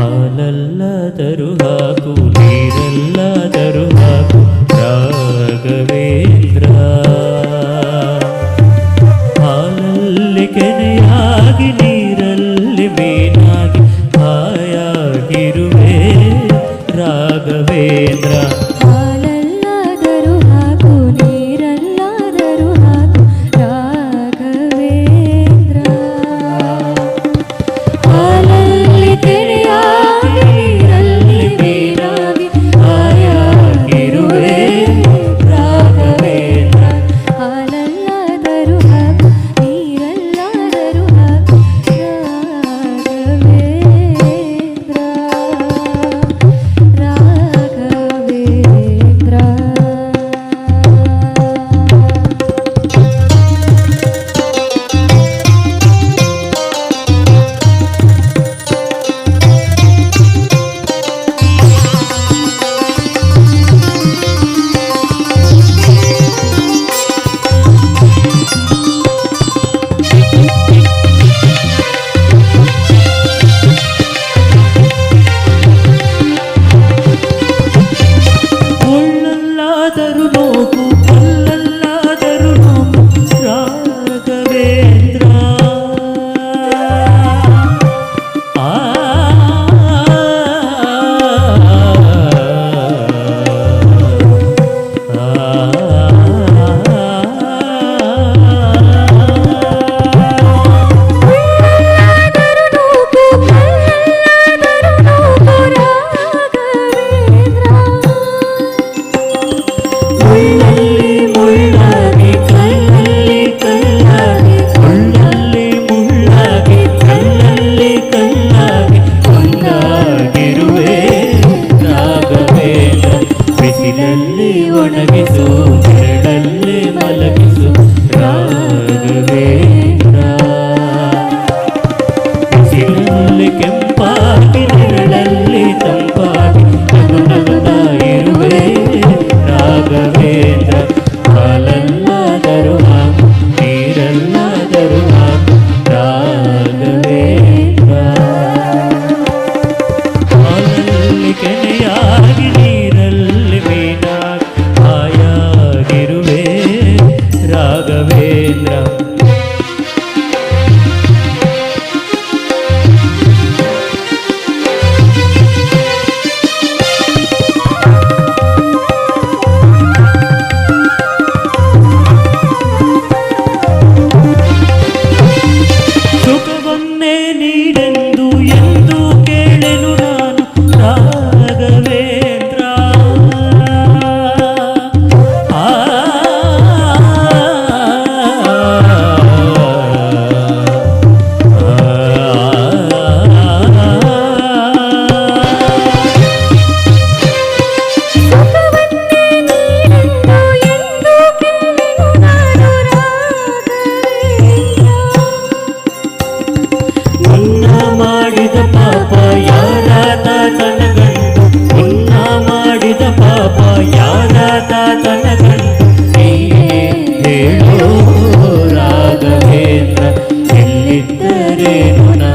ಹಾಲಲ್ಲ ತರುಹಾಕು ನೀರಲ್ಲ ತರುಹಾಕು ರಾಘವೇಂದ್ರ ಹಾಲಲ್ಲಿ ಕೆನೆಯಾಗಿ ನೀ ಒಣಗಿಸು ಕೆರಳಲ್ಲಿ ಮಲಗಿಸು ರಾಗವೇ ಕೆಂಪಾಗಿ ಕೇಳು ರಾಘವೇಂದ್ರ ಎಲ್ಲಿದ್ದರೇನು ನಾ